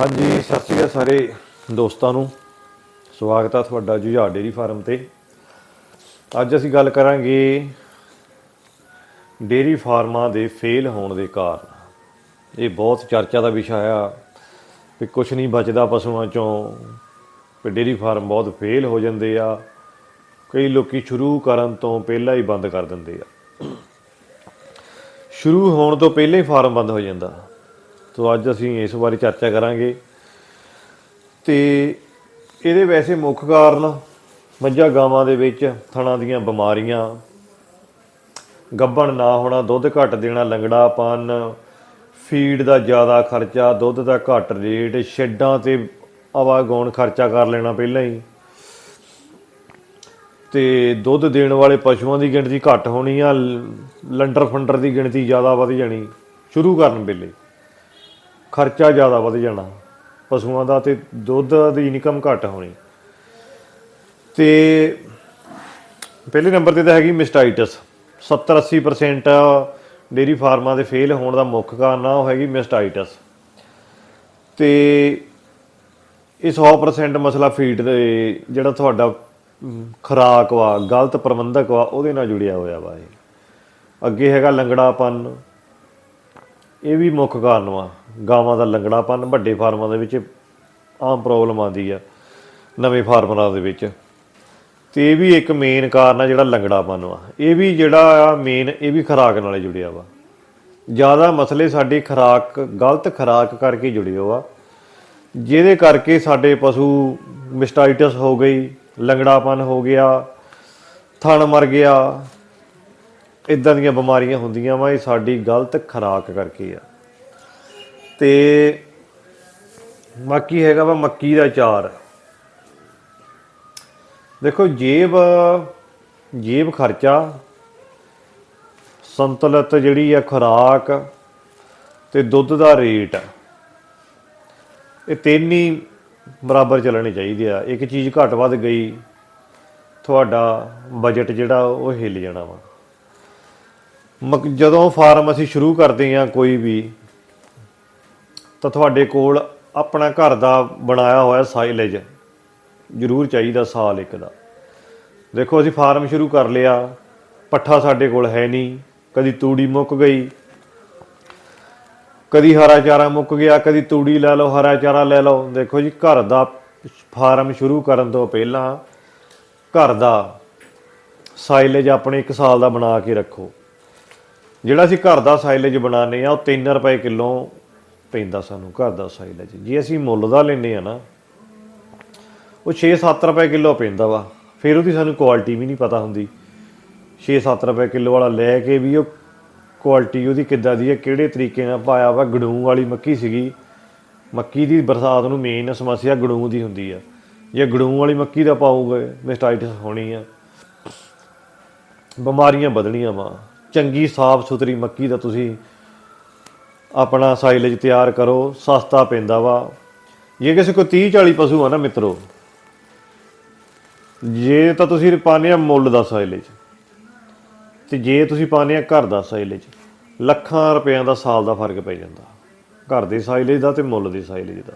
ਹਾਂਜੀ, ਸਤਿ ਸ਼੍ਰੀ ਅਕਾਲ ਸਾਰੇ ਦੋਸਤਾਂ ਨੂੰ। ਸਵਾਗਤ ਆ ਤੁਹਾਡਾ ਜੁਝਾਰ ਡੇਰੀ ਫਾਰਮ ਤੇ। ਅੱਜ ਅਸੀਂ ਗੱਲ ਕਰਾਂਗੇ ਡੇਰੀ ਫਾਰਮਾਂ ਦੇ ਫੇਲ ਹੋਣ ਦੇ ਕਾਰਨ। ਇਹ ਬਹੁਤ ਚਰਚਾ ਦਾ ਵਿਸ਼ਾ ਆ ਕਿ ਕੁਝ ਨਹੀਂ ਬਚਦਾ ਪਸ਼ੂਆਂ ਚੋਂ ਕਿ ਡੇਰੀ ਫਾਰਮ ਬਹੁਤ ਫੇਲ ਹੋ ਜਾਂਦੇ ਆ। ਕਈ ਲੋਕੀ ਸ਼ੁਰੂ ਕਰਨ ਤੋਂ ਪਹਿਲਾਂ ਹੀ ਬੰਦ ਕਰ ਦਿੰਦੇ ਆ। ਸ਼ੁਰੂ ਹੋਣ ਤੋਂ ਪਹਿਲਾਂ ਹੀ ਫਾਰਮ ਬੰਦ ਹੋ ਜਾਂਦਾ। ਤੋ ਅੱਜ ਅਸੀਂ ਇਸ ਬਾਰੇ ਚਰਚਾ ਕਰਾਂਗੇ। ਤੇ ਇਹਦੇ ਵੈਸੇ ਮੁੱਖ ਕਾਰਨ ਮੱਝਾਂ ਗਾਵਾਂ ਦੇ ਵਿੱਚ ਥਣਾ ਦੀਆਂ ਬਿਮਾਰੀਆਂ, ਗੱਭਣ ਨਾ ਹੋਣਾ, ਦੁੱਧ ਘੱਟ ਦੇਣਾ ਲੰਗੜਾਪਨ ਫੀਡ ਦਾ ਜ਼ਿਆਦਾ ਖਰਚਾ, ਦੁੱਧ ਦਾ ਘੱਟ ਰੇਟ, ਸ਼ੈੱਡਾਂ ਤੇ ਆਵਾਗੌਣ ਖਰਚਾ ਕਰ ਲੈਣਾ ਪਹਿਲਾਂ ਹੀ। ਤੇ ਦੁੱਧ ਦੇਣ ਵਾਲੇ ਪਸ਼ੂਆਂ ਦੀ ਗਿਣਤੀ ਘੱਟ ਹੋਣੀ ਆ, ਲ- ਲੰਡਰ ਫੰਡਰ ਦੀ ਗਿਣਤੀ ਜ਼ਿਆਦਾ ਵਧ ਜਾਣੀ। ਸ਼ੁਰੂ ਕਰਨ ਵੇਲੇ। ਖਰਚਾ ਜ਼ਿਆਦਾ ਵੱਧ ਜਾਣਾ ਪਸ਼ੂਆਂ ਦਾ ਤੇ ਦੁੱਧ ਦੀ ਇਨਕਮ ਘੱਟ ਹੋਣੀ। ਤੇ ਪਹਿਲੇ ਨੰਬਰ ਤੇ ਤਾਂ ਹੈਗੀ ਮਿਸਟਾਈਟਸ 70 80% ਡੇਰੀ ਫਾਰਮਾਂ ਦੇ ਫੇਲ ਹੋਣ ਦਾ ਮੁੱਖ ਕਾਰਨ ਆ ਉਹ ਹੈਗੀ ਮਿਸਟਾਈਟਸ। ਤੇ ਇਹ 100% ਮਸਲਾ ਫੀਡ ਦੇ ਜਿਹੜਾ ਤੁਹਾਡਾ ਅਮ, ਖੁਰਾਕ ਵਾ ਗਲਤ ਪ੍ਰਬੰਧਕ ਵਾ ਉਹਦੇ ਨਾਲ ਜੁੜਿਆ ਹੋਇਆ ਵਾ ਇਹ। ਅੱਗੇ ਹੈਗਾ ਲੰਗੜਾਪਨ ਇਹ ਵੀ ਮੁੱਖ ਕਾਰਨ ਵਾ। ਗਾਵਾਂ ਦਾ ਲੰਗੜਾਪਨ, ਵੱਡੇ ਫਾਰਮਾਂ ਦੇ ਵਿੱਚ ਆਮ ਪ੍ਰੋਬਲਮ ਆਉਂਦੀ ਆ, ਨਵੇਂ ਫਾਰਮਰਾਂ ਦੇ ਵਿੱਚ। ਤੇ ਇਹ ਵੀ ਇੱਕ ਮੇਨ ਕਾਰਨ ਆ ਜਿਹੜਾ ਲੰਗੜਾਪਨ ਵਾ। ਇਹ ਵੀ ਜਿਹੜਾ ਆ ਮੇਨ ਇਹ ਵੀ ਖੁਰਾਕ ਨਾਲ ਜੁੜਿਆ ਵਾ। ਜ਼ਿਆਦਾ ਮਸਲੇ ਸਾਡੀ ਖੁਰਾਕ, ਗਲਤ ਖੁਰਾਕ ਕਰਕੇ ਜੁੜੇ ਹੋ ਜਿਹਦੇ ਕਰਕੇ ਸਾਡੇ ਪਸ਼ੂ ਮਿਸਟਾਈਟਸ ਹੋ ਗਈ, ਲੰਗੜਾਪਨ ਹੋ ਗਿਆ, ਥਣ ਮਰ ਗਿਆ ਇਦਾਂ ਦੀਆਂ ਬਿਮਾਰੀਆਂ ਹੁੰਦੀਆਂ ਵਾ, ਇਹ ਸਾਡੀ ਗਲਤ ਖੁਰਾਕ ਕਰਕੇ ਆ। ਤੇ ਬਾਕੀ ਹੈਗਾ ਵਾ ਮੱਕੀ ਦਾ ਚਾਰ ਦੇਖੋ, ਜੇਬ ਜੇਬ ਖਰਚਾ, ਸੰਤੁਲਿਤ ਜਿਹੜੀ ਆ ਖੁਰਾਕ ਤੇ ਦੁੱਧ ਦਾ ਰੇਟ, ਇਹ ਤਿੰਨ ਹੀ ਬਰਾਬਰ ਚੱਲਣੇ ਚਾਹੀਦੇ ਆ। ਇੱਕ ਚੀਜ਼ ਘੱਟ ਵੱਧ ਗਈ, ਤੁਹਾਡਾ ਬਜਟ ਜਿਹੜਾ ਉਹ ਹਿੱਲ ਜਾਣਾ ਵਾ। ਮਕ- ਜਦੋਂ ਫਾਰਮ ਅਸੀਂ ਸ਼ੁਰੂ ਕਰਦੇ ਹਾਂ ਕੋਈ ਵੀ ਤਾਂ ਤੁਹਾਡੇ ਕੋਲ ਆਪਣਾ ਘਰ ਦਾ ਬਣਾਇਆ ਹੋਇਆ ਸਾਈਲੇਜ ਜ਼ਰੂਰ ਚਾਹੀਦਾ ਸਾਲ ਇੱਕ ਦਾ। ਦੇਖੋ, ਅਸੀਂ ਫਾਰਮ ਸ਼ੁਰੂ ਕਰ ਲਿਆ। ਪੱਠਾ ਸਾਡੇ ਕੋਲ ਹੈ ਨਹੀਂ। ਕਦੀ ਤੂੜੀ ਮੁੱਕ ਗਈ। ਕਦੀ ਹਰਾ ਚਾਰਾ ਮੁੱਕ ਗਿਆ। ਕਦੀ ਤੂੜੀ ਲੈ ਲਓ, ਹਰਾ ਚਾਰਾ ਲੈ ਲਓ। ਦੇਖੋ ਜੀ, ਘਰ ਦਾ ਫਾਰਮ ਸ਼ੁਰੂ ਕਰਨ ਤੋਂ ਪਹਿਲਾਂ ਘਰ ਦਾ ਸਾਈਲੇਜ ਆਪਣੇ 1 ਸਾਲ ਦਾ ਬਣਾ ਕੇ ਰੱਖੋ। ਜਿਹੜਾ ਅਸੀਂ ਘਰ ਦਾ ਸਾਈਲੇਜ ਬਣਾਉਂਦੇ ਆ ਉਹ 3 ਰੁਪਏ ਕਿਲੋ ਪੈਂਦਾ ਸਾਨੂੰ, ਘਰ ਦਾ ਸਾਈਲੇਜ ਜੇ ਅਸੀਂ ਮੁੱਲ ਦਾ ਲੈਨੇ ਆ ਨਾ, ਉਹ 6-7 ਰੁਪਏ ਕਿਲੋ ਪੈਂਦਾ ਵਾ। ਫਿਰ ਉਹਦੀ ਸਾਨੂੰ ਕੁਆਲਿਟੀ ਵੀ ਨਹੀਂ ਪਤਾ ਹੁੰਦੀ। 6-7 ਰੁਪਏ ਕਿਲੋ ਵਾਲਾ ਲੈ ਕੇ ਵੀ ਉਹ ਕੁਆਲਿਟੀ ਉਹਦੀ ਕਿੱਦਾਂ ਦੀ ਹੈ, ਕਿਹੜੇ ਤਰੀਕੇ ਨਾਲ ਪਾਇਆ ਵਾ। ਗੜੂ ਵਾਲੀ ਮੱਕੀ ਸੀਗੀ। ਮੱਕੀ ਦੀ ਬਰਸਾਤ ਨੂੰ ਮੇਨ ਸਮੱਸਿਆ ਗੜੂ ਦੀ ਹੁੰਦੀ ਆ। ਜੇ ਗੜੂ ਵਾਲੀ ਮੱਕੀ ਦਾ ਪਾਓਗੇ ਮਿਸਟਾਈਟਸ ਹੋਣੀ ਆ। ਬਿਮਾਰੀਆਂ ਵਧਣੀਆਂ ਵਾ। ਚੰਗੀ ਸਾਫ਼ ਸੁਥਰੀ ਮੱਕੀ ਦਾ ਤੁਸੀਂ ਆਪਣਾ ਸਾਈਲੇਜ ਤਿਆਰ ਕਰੋ, ਸਸਤਾ ਪੈਂਦਾ ਵਾ। ਜੇ ਕਿਸੇ ਕੋ 30 40 ਪਸ਼ੂ ਆ ਨਾ ਮਿੱਤਰੋ, ਜੇ ਤਾਂ ਤੁਸੀਂ ਪਾਉਂਦੇ ਆ ਮੁੱਲ ਦਾ ਸਾਈਲੇਜ ਤੇ ਜੇ ਤੁਸੀਂ ਪਾਉਂਦੇ ਆ ਘਰ ਦਾ ਸਾਈਲੇਜ ਲੱਖਾਂ ਰੁਪਇਆਂ ਦਾ ਸਾਲ ਦਾ ਫ਼ਰਕ ਪੈ ਜਾਂਦਾ। ਘਰ ਦੇ ਸਾਈਲੇਜ ਦਾ ਤੇ ਮੁੱਲ ਦੇ ਸਾਈਲੇਜ ਦਾ।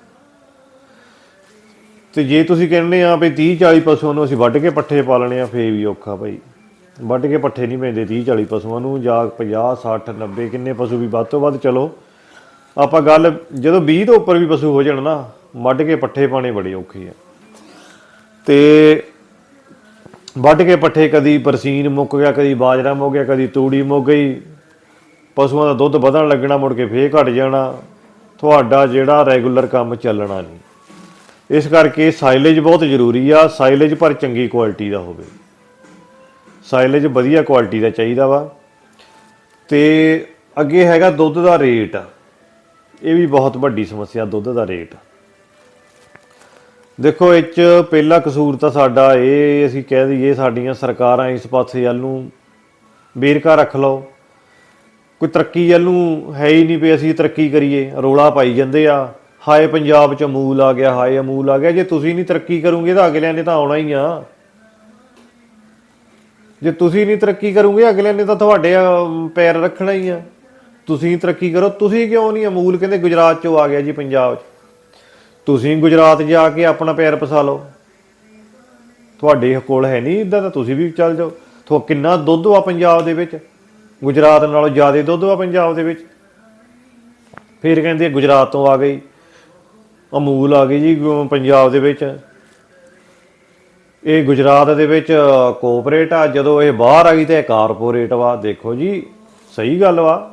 ਤੇ ਜੇ ਤੁਸੀਂ ਕਹਿੰਦੇ ਆ ਵੀ 30 40 ਪਸ਼ੂਆਂ ਨੂੰ ਅਸੀਂ ਵੱਢ ਕੇ ਪੱਠੇ ਪਾਲਣੇ ਆ, ਫੇਰ ਵੀ ਔਖਾ ਭਾਈ। ਵੱਢ ਕੇ ਪੱਠੇ ਨਹੀਂ ਪੈਂਦੇ 30 40 ਪਸ਼ੂਆਂ ਨੂੰ, ਜਾਂ 50 60 90 ਕਿੰਨੇ ਪਸ਼ੂ ਵੀ ਵੱਧ ਤੋਂ ਵੱਧ ਚਲੋ। ਆਪਾਂ ਗੱਲ ਜਦੋਂ 20 ਤੋਂ ਉੱਪਰ ਵੀ ਪਸ਼ੂ ਹੋ ਜਾਣ ਨਾ, ਵੱਢ ਕੇ ਪੱਠੇ ਪਾਣੇ ਬੜੇ ਔਖੇ ਆ। ਤੇ ਵੱਢ ਕੇ ਪੱਠੇ ਕਦੀ ਬਰਸੀਨ ਮੁੱਕ ਗਿਆ, ਕਦੀ ਬਾਜਰਾ ਮੁੱਕ ਗਿਆ, ਕਦੀ ਤੂੜੀ ਮੁੱਕ ਗਈ। ਪਸ਼ੂਆਂ ਦਾ ਦੁੱਧ ਵਧਣ ਲੱਗਣਾ, ਮੁੜ ਕੇ ਫੇਰ ਘਟ ਜਾਣਾ। ਤੁਹਾਡਾ ਜਿਹੜਾ ਰੈਗੂਲਰ ਕੰਮ ਚੱਲਣਾ ਨਹੀਂ। ਇਸ ਕਰਕੇ ਸਾਈਲੇਜ ਬਹੁਤ ਜ਼ਰੂਰੀ ਆ। ਸਾਈਲੇਜ ਪਰ ਚੰਗੀ ਕੁਆਲਿਟੀ ਦਾ ਹੋਵੇ। ਸਾਈਲੇਜ ਵਧੀਆ ਕੁਆਲਿਟੀ ਦਾ ਚਾਹੀਦਾ ਵਾ। ਤੇ ਅੱਗੇ ਹੈਗਾ ਦੁੱਧ ਦਾ ਰੇਟ। ਇਹ ਵੀ ਬਹੁਤ ਵੱਡੀ ਸਮੱਸਿਆ, ਦੁੱਧ ਦਾ ਰੇਟ। ਦੇਖੋ, ਇਹ 'ਚ ਪਹਿਲਾ ਕਸੂਰ ਤਾਂ ਸਾਡਾ ਇਹ, ਅਸੀਂ ਕਹਿ ਦਈਏ ਸਾਡੀਆਂ ਸਰਕਾਰਾਂ ਇਸ ਪਾਸੇ ਵੱਲ ਨੂੰ ਬੇਰਕਾ ਰੱਖ ਲਓ। ਕੋਈ ਤਰੱਕੀ ਵੱਲ ਨੂੰ ਹੈ ਹੀ ਨਹੀਂ ਵੀ ਅਸੀਂ ਤਰੱਕੀ ਕਰੀਏ, ਰੋਲਾ ਪਾਈ ਜਾਂਦੇ ਆ। ਹਾਏ, ਪੰਜਾਬ ਚ ਅਮੂਲ ਆ ਗਿਆ, ਹਾਏ, ਅਮੂਲ ਆ ਗਿਆ। ਜੇ ਤੁਸੀਂ ਨਹੀਂ ਤਰੱਕੀ ਕਰੋਗੇ ਤਾਂ ਅਗਲਿਆਂ ਨੇ ਤਾਂ ਆਉਣਾ ਹੀ ਆ। ਜੇ ਤੁਸੀਂ ਨਹੀਂ ਤਰੱਕੀ ਕਰੋਗੇ, ਅਗਲਿਆਂ ਨੇ ਤਾਂ ਤੁਹਾਡੇ ਪੈਰ ਰੱਖਣਾ ਹੀ ਆ। ਤੁਸੀਂ ਤਰੱਕੀ ਕਰੋ, ਤੁਸੀਂ ਕਿਉਂ ਨਹੀਂ ਅਮੂਲ? ਕਹਿੰਦੇ ਗੁਜਰਾਤ ਚੋਂ ਆ ਗਿਆ ਜੀ ਪੰਜਾਬ 'ਚ। ਤੁਸੀਂ ਗੁਜਰਾਤ ਜਾ ਕੇ ਆਪਣਾ ਪੈਰ ਪਸਾ ਲਓ। ਤੁਹਾਡੇ ਕੋਲ ਹੈ ਨਹੀਂ ਇਦਾਂ ਤਾਂ ਤੁਸੀਂ ਵੀ ਚੱਲ ਜਾਓ। ਥੋ ਕਿੰਨਾ ਦੁੱਧ ਆ ਪੰਜਾਬ ਦੇ ਵਿੱਚ? ਗੁਜਰਾਤ ਨਾਲੋਂ ਜ਼ਿਆਦਾ ਦੁੱਧ ਆ ਪੰਜਾਬ ਦੇ ਵਿੱਚ। ਫਿਰ ਕਹਿੰਦੇ ਗੁਜਰਾਤ ਤੋਂ ਆ ਗਈ। ਅਮੂਲ ਆ ਗਈ ਜੀ ਪੰਜਾਬ ਦੇ ਵਿੱਚ। ਇਹ ਗੁਜਰਾਤ ਦੇ ਵਿੱਚ ਕੋਆਪਰੇਟ ਆ। ਜਦੋਂ ਇਹ ਬਾਹਰ ਆ ਗਈ ਤੇ ਇਹ ਕਾਰਪੋਰੇਟ ਵਾ। ਦੇਖੋ ਜੀ, ਸਹੀ ਗੱਲ ਵਾ।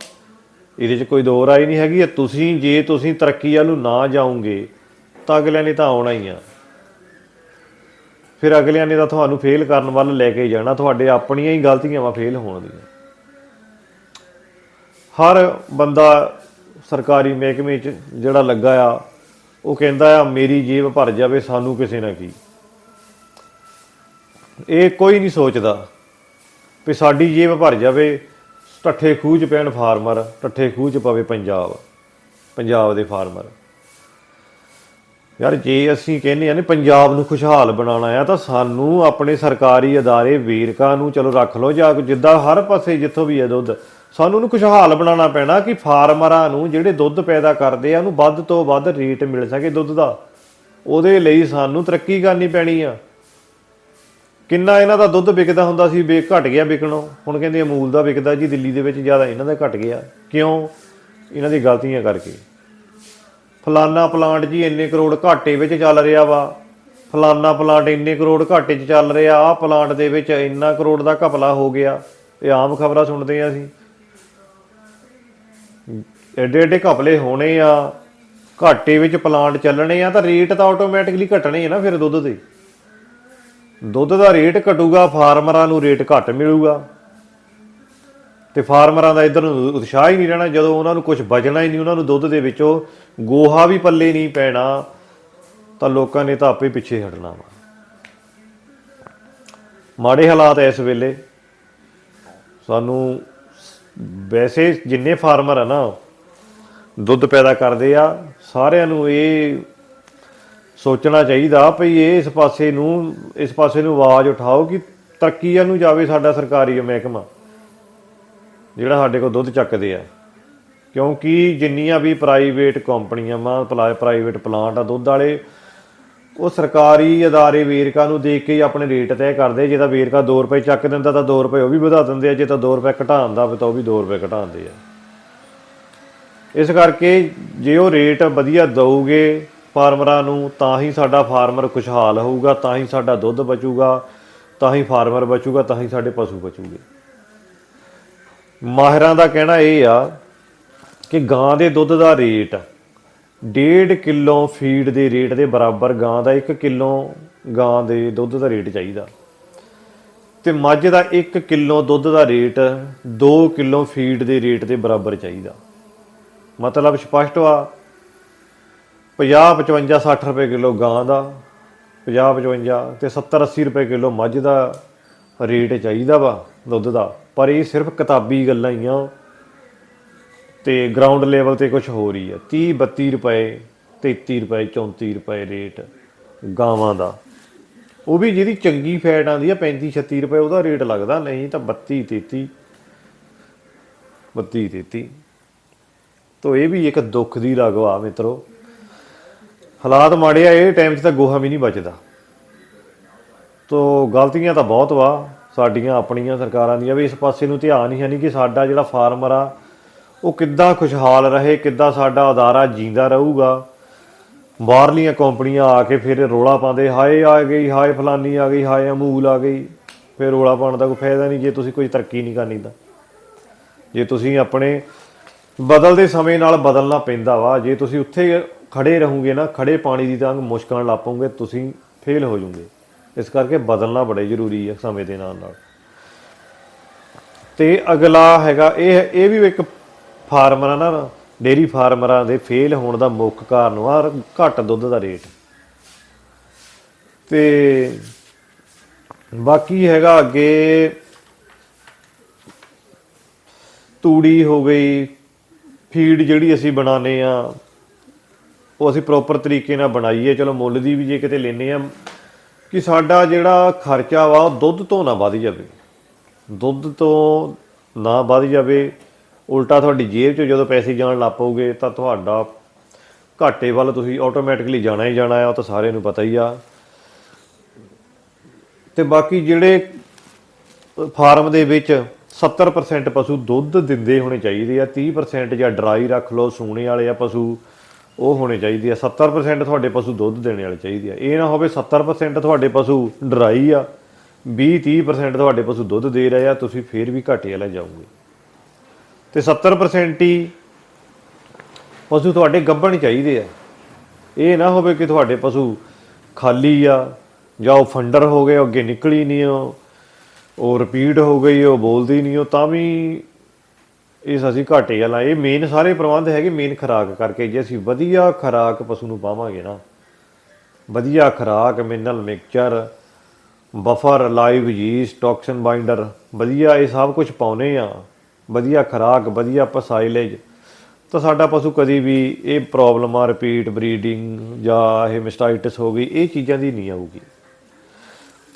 ਇਹਦੇ 'ਚ ਕੋਈ ਦੋ ਰਾਏ ਨਹੀਂ ਹੈਗੀ, ਇਹ ਤੁਸੀਂ, ਜੇ ਤੁਸੀਂ ਤਰੱਕੀ ਵੱਲ ਨੂੰ ਨਾ ਜਾਓਗੇ, ਤਾਂ ਅਗਲਿਆਂ ਨੇ ਤਾਂ ਆਉਣਾ ਹੀ ਆ। ਫਿਰ ਅਗਲਿਆਂ ਨੇ ਤਾਂ ਤੁਹਾਨੂੰ ਫੇਲ ਕਰਨ ਵੱਲ ਲੈ ਕੇ ਜਾਣਾ, ਤੁਹਾਡੇ ਆਪਣੀਆਂ ਹੀ ਗਲਤੀਆਂ ਵਾ ਫੇਲ ਹੋਣ ਦੀਆਂ। ਹਰ ਬੰਦਾ ਸਰਕਾਰੀ ਮਹਿਕਮੇ 'ਚ ਜਿਹੜਾ ਲੱਗਾ ਆ, ਉਹ ਕਹਿੰਦਾ ਆ, ਮੇਰੀ ਜੇਬ ਭਰ ਜਾਵੇ, ਸਾਨੂੰ ਕਿਸੇ ਨਾ ਕੀ। ਇਹ ਕੋਈ ਨਹੀਂ ਸੋਚਦਾ ਵੀ ਸਾਡੀ ਜੇਬ ਭਰ ਜਾਵੇ ਟੱਠੇ ਖੂਹ 'ਚ ਪੈਣ ਫਾਰਮਰ, ਟੱਠੇ ਖੂਹ 'ਚ ਪਵੇ ਪੰਜਾਬ। ਪੰਜਾਬ ਦੇ ਫਾਰਮਰ। ਯਾਰ, ਜੇ ਅਸੀਂ ਕਹਿੰਦੇ ਆ ਨੇ ਪੰਜਾਬ ਨੂੰ ਖੁਸ਼ਹਾਲ ਬਣਾਉਣਾ ਆ, ਤਾਂ ਸਾਨੂੰ ਆਪਣੇ ਸਰਕਾਰੀ ਅਦਾਰੇ ਵੇਰਕਾ ਨੂੰ ਚਲੋ ਰੱਖ ਲਓ, ਜਾਂ ਜਿੱਦਾਂ ਹਰ ਪਾਸੇ ਜਿੱਥੋਂ ਵੀ ਹੈ ਦੁੱਧ, ਸਾਨੂੰ ਉਹਨੂੰ ਖੁਸ਼ਹਾਲ ਬਣਾਉਣਾ ਪੈਣਾ ਕਿ ਫਾਰਮਰਾਂ ਨੂੰ ਜਿਹੜੇ ਦੁੱਧ ਪੈਦਾ ਕਰਦੇ ਆ, ਉਹਨੂੰ ਵੱਧ ਤੋਂ ਵੱਧ ਰੇਟ ਮਿਲ ਸਕੇ ਦੁੱਧ ਦਾ। ਉਹਦੇ ਲਈ ਸਾਨੂੰ ਤਰੱਕੀ ਕਰਨੀ ਪੈਣੀ ਆ। ਕਿੰਨਾ ਇਹਨਾਂ ਦਾ ਦੁੱਧ ਵਿਕਦਾ ਹੁੰਦਾ ਸੀ, ਵੇ ਘਟ ਗਿਆ ਵਿਕਣੋਂ। ਹੁਣ ਕਹਿੰਦੇ ਅਮੂਲ ਦਾ ਵਿਕਦਾ ਜੀ, ਦਿੱਲੀ ਦੇ ਵਿੱਚ ਜ਼ਿਆਦਾ ਇਹਨਾਂ ਦਾ ਘਟ ਗਿਆ। ਕਿਉਂ? ਇਹਨਾਂ ਦੀ ਗਲਤੀਆਂ ਕਰਕੇ। ਫਲਾਨਾ ਪਲਾਂਟ ਜੀ ਇੰਨੇ ਕਰੋੜ ਘਾਟੇ ਵਿੱਚ ਚੱਲ ਰਿਹਾ ਵਾ। ਫਲਾਨਾ ਪਲਾਂਟ ਇੰਨੇ ਕਰੋੜ ਘਾਟੇ 'ਚ ਚੱਲ ਰਿਹਾ। ਆਹ ਪਲਾਂਟ ਦੇ ਵਿੱਚ ਇੰਨਾ ਕਰੋੜ ਦਾ ਘਪਲਾ ਹੋ ਗਿਆ। ਇਹ ਆਮ ਖਬਰਾਂ ਸੁਣਦੇ ਆ ਅਸੀਂ। ਐਡੇ ਐਡੇ ਘਪਲੇ ਹੋਣੇ ਆ। ਘਾਟੇ ਵਿੱਚ ਪਲਾਂਟ ਚੱਲਣੇ ਆ ਤਾਂ ਰੇਟ ਤਾਂ ਆਟੋਮੈਟਿਕਲੀ ਘਟਣੇ ਆ ਨਾ ਫਿਰ ਦੁੱਧ ਦੇ। ਦੁੱਧ ਦਾ ਰੇਟ ਘਟੂਗਾ, ਫਾਰਮਰਾਂ ਨੂੰ ਰੇਟ ਘੱਟ ਮਿਲੂਗਾ। ਤੇ ਫਾਰਮਰਾਂ ਦਾ ਇਧਰ ਨੂੰ ਉਤਸ਼ਾਹ ਹੀ ਨਹੀਂ ਰਹਿਣਾ, ਜਦੋਂ ਉਹਨਾਂ ਨੂੰ ਕੁਝ ਬਚਣਾ ਹੀ ਨਹੀਂ, ਉਹਨਾਂ ਨੂੰ ਦੁੱਧ ਦੇ ਵਿੱਚੋਂ ਗੋਹਾ ਵੀ ਪੱਲੇ ਨਹੀਂ ਪੈਣਾ, ਤਾਂ ਲੋਕਾਂ ਨੇ ਤਾਂ ਆਪੇ ਪਿੱਛੇ ਹਟਣਾ ਵਾ। ਮਾੜੇ ਹਾਲਾਤ ਐ ਇਸ ਵੇਲੇ। ਸਾਨੂੰ ਵੈਸੇ ਜਿੰਨੇ ਫਾਰਮਰ ਆ ਨਾ, ਦੁੱਧ ਪੈਦਾ ਕਰਦੇ ਆ, ਸਾਰਿਆਂ ਨੂੰ ਇਹ ਸੋਚਣਾ ਚਾਹੀਦਾ ਭਈ ਇਹ ਇਸ ਪਾਸੇ ਨੂੰ, ਇਸ ਪਾਸੇ ਨੂੰ ਆਵਾਜ਼ ਉਠਾਓ ਕਿ ਤਰੱਕੀ ਵੱਲ ਨੂੰ ਜਾਵੇ ਸਾਡਾ ਸਰਕਾਰੀ ਮਹਿਕਮਾ, ਜਿਹੜਾ ਸਾਡੇ ਕੋਲ ਦੁੱਧ ਚੱਕਦੇ ਆ। ਕਿਉਂਕਿ ਜਿੰਨੀਆਂ ਵੀ ਪ੍ਰਾਈਵੇਟ ਕੰਪਨੀਆਂ ਮਾ ਪ੍ਰਾਈਵੇਟ ਪਲਾਂਟ ਆ, ਦੁੱਧ ਵਾਲੇ, ਉਹ ਸਰਕਾਰੀ ਅਦਾਰੇ ਵੇਰਕਾ ਨੂੰ ਦੇਖ ਕੇ ਹੀ ਆਪਣੇ ਰੇਟ ਤੈਅ ਕਰਦੇ। ਜੇ ਤਾਂ ਵੇਰਕਾ 2 ਰੁਪਏ ਚੱਕ ਦਿੰਦਾ ਤਾਂ 2 ਰੁਪਏ ਉਹ ਵੀ ਵਧਾ ਦਿੰਦੇ ਆ, ਜੇ ਤਾਂ 2 ਰੁਪਏ ਘਟਾਉਂਦਾ ਤਾਂ ਉਹ ਵੀ 2 ਰੁਪਏ ਘਟਾਉਂਦੇ ਆ। ਇਸ ਕਰਕੇ ਜੇ ਉਹ ਰੇਟ ਵਧੀਆ ਦਊਗੇ ਫਾਰਮਰਾਂ ਨੂੰ, ਤਾਂ ਹੀ ਸਾਡਾ ਫਾਰਮਰ ਖੁਸ਼ਹਾਲ ਹੋਊਗਾ, ਤਾਂ ਹੀ ਸਾਡਾ ਦੁੱਧ ਬਚੂਗਾ, ਤਾਂ ਹੀ ਫਾਰਮਰ ਬਚੂਗਾ, ਤਾਂ ਹੀ ਸਾਡੇ ਪਸ਼ੂ ਬਚੂਗੇ। ਮਾਹਿਰਾਂ ਦਾ ਕਹਿਣਾ ਇਹ ਆ ਕਿ ਗਾਂ ਦੇ ਦੁੱਧ ਦਾ ਰੇਟ 1.5 ਕਿਲੋ ਫੀਡ ਦੇ ਰੇਟ ਦੇ ਬਰਾਬਰ ਗਾਂ ਦਾ 1 ਕਿਲੋ ਗਾਂ ਦੇ ਦੁੱਧ ਦਾ ਰੇਟ ਚਾਹੀਦਾ। ਤੇ ਮੱਝ ਦਾ 1 ਕਿਲੋ ਦੁੱਧ ਦਾ ਰੇਟ 2 ਕਿਲੋ ਫੀਡ ਦੇ ਰੇਟ ਦੇ ਬਰਾਬਰ ਚਾਹੀਦਾ। ਮਤਲਬ ਸਪਸ਼ਟ ਆ 50 55 60 ਰੁਪਏ ਕਿਲੋ ਗਾਂ ਦਾ 50 55 ਤੇ 70 80 ਰੁਪਏ ਕਿਲੋ ਮੱਝ ਦਾ ਰੇਟ ਚਾਹੀਦਾ ਵਾ ਦੁੱਧ ਦਾ। ਪਰ ਇਹ ਸਿਰਫ ਕਿਤਾਬੀ ਗੱਲਾਂ ਹੀ ਆ ਤੇ ਗਰਾਊਂਡ ਲੈਵਲ ਤੇ ਕੁਝ ਹੋ ਰਹੀ ਆ। 30 32 ਰੁਪਏ 33 ਰੁਪਏ 34 ਰੁਪਏ ਰੇਟ ਗਾਵਾਂ ਦਾ। ਉਹ ਵੀ ਜਿਹਦੀ ਚੰਗੀ ਫੈਟ ਆਂਦੀ ਆ 35 36 ਰੁਪਏ ਉਹਦਾ ਰੇਟ ਲੱਗਦਾ, ਨਹੀਂ ਤਾਂ 32 33 32 33 ਤੋ ਇਹ ਵੀ ਇੱਕ ਦੁੱਖ ਦੀ ਲਗਵਾ ਮਿੱਤਰੋ। ਹਾਲਾਤ ਮਾੜੇ ਆ, ਇਹ ਟਾਈਮ 'ਚ ਤਾਂ ਗੋਹਾ ਵੀ ਨਹੀਂ ਬਚਦਾ। ਤੋ ਗਲਤੀਆਂ ਤਾਂ ਬਹੁਤ ਵਾ, ਸਾਡੀਆਂ, ਆਪਣੀਆਂ, ਸਰਕਾਰਾਂ ਦੀਆਂ, ਵੀ ਇਸ ਪਾਸੇ ਨੂੰ ਧਿਆਨ ਹੀ ਹੈ ਨਹੀਂ ਕਿ ਸਾਡਾ ਜਿਹੜਾ ਫਾਰਮਰ ਆ, ਉਹ ਕਿੱਦਾਂ ਖੁਸ਼ਹਾਲ ਰਹੇ, ਕਿੱਦਾਂ ਸਾਡਾ ਅਦਾਰਾ ਜਿੰਦਾ ਰਹੂਗਾ। ਬਾਹਰਲੀਆਂ ਕੰਪਨੀਆਂ ਆ ਕੇ ਫਿਰ ਰੋਲਾ ਪਾਉਂਦੇ, ਹਾਏ ਆ ਗਈ, ਹਾਏ ਫਲਾਨੀ ਆ ਗਈ, ਹਾਏ ਅਮੂਲ ਆ ਗਈ, ਫਿਰ ਰੋਲਾ ਪਾਉਣ ਦਾ ਕੋਈ ਫਾਇਦਾ ਨਹੀਂ, ਜੇ ਤੁਸੀਂ ਕੋਈ ਤਰੱਕੀ ਨਹੀਂ ਕਰਨੀ ਤਾਂ। ਜੇ ਤੁਸੀਂ ਆਪਣੇ ਬਦਲਦੇ ਸਮੇਂ ਨਾਲ ਬਦਲਣਾ ਪੈਂਦਾ ਵਾ, ਜੇ ਤੁਸੀਂ ਉੱਥੇ ਖੜੇ ਰਹੋਗੇ ਨਾ, ਖੜੇ ਪਾਣੀ ਦੀ ਤਾਂ ਮੁਸ਼ਕਲ ਲਾਪੋਗੇ, ਤੁਸੀਂ ਫੇਲ ਹੋ ਜਾਓਗੇ। ਇਸ ਕਰਕੇ ਬਦਲਣਾ ਬੜੇ ਜ਼ਰੂਰੀ ਹੈ ਸਮੇਂ ਦੇ ਨਾਲ ਨਾਲ। ਤੇ ਅਗਲਾ ਹੈਗਾ, ਇਹ ਇਹ ਵੀ ਇੱਕ ਫਾਰਮਰਾਂ ਨਾ ਡੇਰੀ ਫਾਰਮਰਾਂ ਦੇ ਫੇਲ ਹੋਣ ਦਾ ਮੁੱਖ ਕਾਰਨ ਆ ਘੱਟ ਦੁੱਧ ਦਾ ਰੇਟ। ਤੇ ਬਾਕੀ ਹੈਗਾ ਅੱਗੇ, ਤੂੜੀ ਹੋ ਗਈ, ਫੀਡ ਜਿਹੜੀ ਅਸੀਂ ਬਣਾਉਂਦੇ ਆ ਉਹ ਅਸੀਂ ਪ੍ਰੋਪਰ ਤਰੀਕੇ ਨਾਲ ਬਣਾਈਏ। ਚਲੋ ਮੁੱਲ ਦੀ ਵੀ ਜੇ ਕਿਤੇ ਲੈਨੇ ਆ ਕਿ ਸਾਡਾ ਜਿਹੜਾ ਖਰਚਾ ਵਾ, ਉਹ ਦੁੱਧ ਤੋਂ ਨਾ ਵੱਧ ਜਾਵੇ। ਦੁੱਧ ਤੋਂ ਨਾ ਵੱਧ ਜਾਵੇ। ਉਲਟਾ ਤੁਹਾਡੀ ਜੇਬ 'ਚੋਂ ਜਦੋਂ ਪੈਸੇ ਜਾਣ ਲੱਗ ਪਊਗੇ, ਤਾਂ ਤੁਹਾਡਾ ਘਾਟੇ ਵੱਲ ਤੁਸੀਂ ਆਟੋਮੈਟਿਕਲੀ ਜਾਣਾ ਹੀ ਜਾਣਾ ਆ, ਉਹ ਤਾਂ ਸਾਰਿਆਂ ਨੂੰ ਪਤਾ ਹੀ ਆ। ਤੇ ਬਾਕੀ ਜਿਹੜੇ ਫਾਰਮ ਦੇ ਵਿੱਚ 70% ਪਸ਼ੂ ਦੁੱਧ ਦਿੰਦੇ ਹੋਣੇ ਚਾਹੀਦੇ ਆ 30% ਜਾਂ ਡਰਾਈ ਰੱਖ ਲਓ, ਸੂਣੇ ਵਾਲੇ ਆ ਪਸ਼ੂ। ਉਹ ਹੋਣੇ ਚਾਹੀਦੇ ਆ। 70% ਤੁਹਾਡੇ ਪਸ਼ੂ ਦੁੱਧ ਦੇਣੇ ਵਾਲੇ ਚਾਹੀਦੇ ਆ। ਇਹ ਨਾ ਹੋਵੇ 70% ਤੁਹਾਡੇ ਪਸ਼ੂ ਡਰਾਈ ਆ 20 30% ਤੁਹਾਡੇ ਪਸ਼ੂ ਦੁੱਧ ਦੇ ਰਹੇ ਆ, ਤੁਸੀਂ ਫੇਰ ਵੀ ਘਾਟੇ ਵਾਲਾ ਜਾਓਗੇ। ਤੇ 70% ਹੀ ਪਸ਼ੂ ਤੁਹਾਡੇ ਗੱਭਣ ਚਾਹੀਦੇ ਆ। ਇਹ ਨਾ ਹੋਵੇ ਕਿ ਤੁਹਾਡੇ ਪਸ਼ੂ ਖਾਲੀ ਆ, ਜਾਂ ਉਹ ਫੰਡਰ ਹੋ ਗਏ, ਅੱਗੇ ਨਿਕਲੀ ਨਹੀਂ ਉਹ ਉਹ ਰਿਪੀਟ ਹੋ ਗਈ, ਉਹ ਬੋਲਦੀ ਨਹੀਂ, ਉਹ ਤਾਂ ਵੀ ਇਸ ਅਸੀਂ ਘਾਟੇ ਵਾਲਾ ਇਹ ਮੇਨ ਸਾਰੇ ਪ੍ਰਬੰਧ ਹੈਗੇ ਮੇਨ ਖਰਾਕ ਕਰਕੇ। ਜੇ ਅਸੀਂ ਵਧੀਆ ਖਰਾਕ ਪਸ਼ੂ ਨੂੰ ਪਾਵਾਂਗੇ ਨਾ, ਵਧੀਆ ਖਰਾਕ mineral mixture buffer live yeast toxin binder ਵਧੀਆ ਇਹ ਸਭ ਕੁਝ ਪਾਉਨੇ ਆ। ਵਧੀਆ ਖਰਾਕ, ਵਧੀਆ ਪਸਾਈਲੇਜ, ਤਾਂ ਸਾਡਾ ਪਸ਼ੂ ਕਦੀ ਵੀ ਇਹ ਪ੍ਰੋਬਲਮ ਆ ਰਿਪੀਟ ਬਰੀਡਿੰਗ ਜਾਂ ਇਹ ਮਿਸਟਾਈਟਸ ਹੋ ਗਈ, ਇਹ ਚੀਜ਼ਾਂ ਦੀ ਨਹੀਂ ਆਊਗੀ।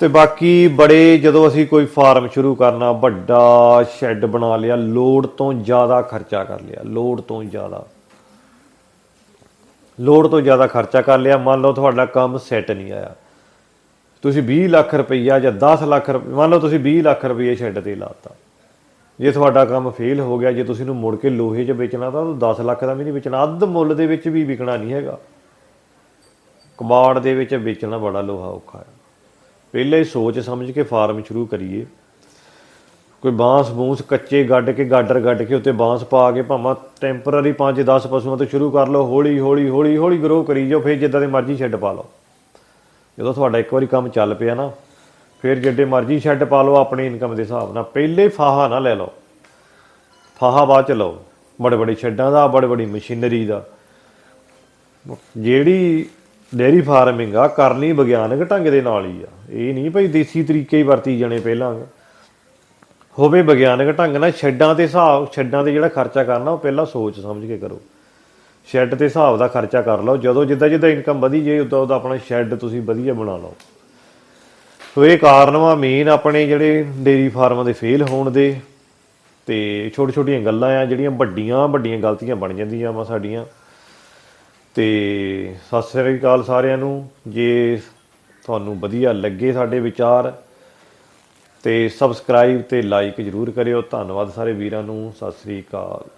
ਤੇ ਬਾਕੀ ਬੜੇ ਜਦੋਂ ਅਸੀਂ ਕੋਈ ਫਾਰਮ ਸ਼ੁਰੂ ਕਰਨਾ, ਵੱਡਾ ਸ਼ੈੱਡ ਬਣਾ ਲਿਆ ਲੋਡ ਤੋਂ ਜ਼ਿਆਦਾ ਖਰਚਾ ਕਰ ਲਿਆ ਲੋਡ ਤੋਂ ਜ਼ਿਆਦਾ। ਲੋਡ ਤੋਂ ਜ਼ਿਆਦਾ ਖਰਚਾ ਕਰ ਲਿਆ, ਮੰਨ ਲਓ ਤੁਹਾਡਾ ਕੰਮ ਸੈੱਟ ਨਹੀਂ ਆਇਆ। ਤੁਸੀਂ 20 ਲੱਖ ਰੁਪਈਆ ਜਾਂ 10 ਲੱਖ ਰੁਪਏ ਮੰਨ ਲਓ ਤੁਸੀਂ 20 ਲੱਖ ਰੁਪਏ ਸ਼ੈੱਡ ਤੇ ਲਾਤਾ। ਜੇ ਤੁਹਾਡਾ ਕੰਮ ਫੇਲ ਹੋ ਗਿਆ, ਜੇ ਤੁਸੀਂ ਨੂੰ ਮੁੜ ਕੇ ਲੋਹੇ 'ਚ ਵੇਚਣਾ ਤਾਂ ਉਹਨੂੰ 10 ਲੱਖ ਦਾ ਵੀ ਨਹੀਂ ਵੇਚਣਾ, ਅੱਧ ਮੁੱਲ ਦੇ ਵਿੱਚ ਵੀ ਵਿਕਣਾ ਨਹੀਂ ਹੈਗਾ। ਕਬਾੜ ਦੇ ਵਿੱਚ ਵੇਚਣਾ ਬੜਾ ਲੋਹਾ ਔਖਾ ਹੈ। ਪਹਿਲੇ ਹੀ ਸੋਚ ਸਮਝ ਕੇ ਫਾਰਮ ਸ਼ੁਰੂ ਕਰੀਏ। ਕੋਈ ਬਾਂਸ ਬੂੰਸ ਕੱਚੇ ਗੱਡ ਕੇ ਗਾਡਰ ਗੱਡ ਕੇ ਉੱਤੇ ਬਾਂਸ ਪਾ ਕੇ ਭਾਵੇਂ ਟੈਂਪਰਰੀ 5-10 ਪਸ਼ੂਆਂ ਤੋਂ ਸ਼ੁਰੂ ਕਰ ਲਓ, ਹੌਲੀ ਹੌਲੀ ਹੌਲੀ ਹੌਲੀ ਗਰੋ ਕਰੀ ਜਾਓ, ਫਿਰ ਜਿੱਦਾਂ ਦੇ ਮਰਜ਼ੀ ਸ਼ੈੱਡ ਪਾ ਲਓ। ਜਦੋਂ ਤੁਹਾਡਾ ਇੱਕ ਵਾਰੀ ਕੰਮ ਚੱਲ ਪਿਆ ਨਾ, ਫਿਰ ਜਿੱਡੇ ਮਰਜ਼ੀ ਸ਼ੈੱਡ ਪਾ ਲਓ ਆਪਣੀ ਇਨਕਮ ਦੇ ਹਿਸਾਬ ਨਾਲ। ਪਹਿਲੇ ਫਾਹਾ ਨਾ ਲੈ ਲਓ। ਫਾਹਾ ਬਾਅਦ ਚ ਲਓ। ਬੜੇ ਬੜੇ ਸ਼ੈੱਡਾਂ ਦਾ ਬੜੇ ਬੜੀ ਮਸ਼ੀਨਰੀ ਦਾ। ਜਿਹੜੀ ਡੇਰੀ ਫਾਰਮਿੰਗ ਆ, ਕਰਨੀ ਵਿਗਿਆਨਕ ਢੰਗ ਦੇ ਨਾਲ ਹੀ ਆ। ਇਹ ਨਹੀਂ ਭਈ ਦੇਸੀ ਤਰੀਕੇ ਹੀ ਵਰਤੀ ਜਾਣੇ ਪਹਿਲਾਂ। ਹੋਵੇ ਵਿਗਿਆਨਕ ਢੰਗ ਨਾਲ, ਸ਼ੈੱਡਾਂ ਦੇ ਹਿਸਾਬ, ਸ਼ੈੱਡਾਂ ਤੇ ਜਿਹੜਾ ਖਰਚਾ ਕਰਨਾ, ਉਹ ਪਹਿਲਾਂ ਸੋਚ ਸਮਝ ਕੇ ਕਰੋ। ਸ਼ੈੱਡ ਦੇ ਹਿਸਾਬ ਦਾ ਖਰਚਾ ਕਰ ਲਓ। ਜਦੋਂ ਜਿੱਦਾਂ ਜਿੱਦਾਂ ਇਨਕਮ ਵਧੀ ਜੇ ਉਦੋਂ ਉਦੋਂ ਆਪਣਾ ਸ਼ੈੱਡ ਤੁਸੀਂ ਵਧੀਆ ਬਣਾ ਲਓ। ਸੋ ਇਹ ਕਾਰਨ ਵਾ ਮੇਨ ਆਪਣੇ ਜਿਹੜੇ ਡੇਰੀ ਫਾਰਮਾਂ ਦੇ ਫੇਲ ਹੋਣ ਦੇ। ਤੇ ਛੋਟੀ ਛੋਟੀਆਂ ਗੱਲਾਂ ਆ, ਜਿਹੜੀਆਂ ਵੱਡੀਆਂ ਵੱਡੀਆਂ ਗਲਤੀਆਂ ਬਣ ਜਾਂਦੀਆਂ ਵਾ ਸਾਡੀਆਂ। ਤੇ ਸਤਿ ਸ੍ਰੀ ਅਕਾਲ ਸਾਰਿਆਂ ਨੂੰ। ਜੇ ਤੁਹਾਨੂੰ ਵਧੀਆ ਲੱਗੇ ਸਾਡੇ ਵਿਚਾਰ ਤੇ ਸਬਸਕ੍ਰਾਈਬ ਤੇ ਲਾਈਕ ਜਰੂਰ ਕਰਿਓ। ਧੰਨਵਾਦ ਸਾਰੇ ਵੀਰਾਂ ਨੂੰ। ਸਤਿ ਸ੍ਰੀ ਅਕਾਲ।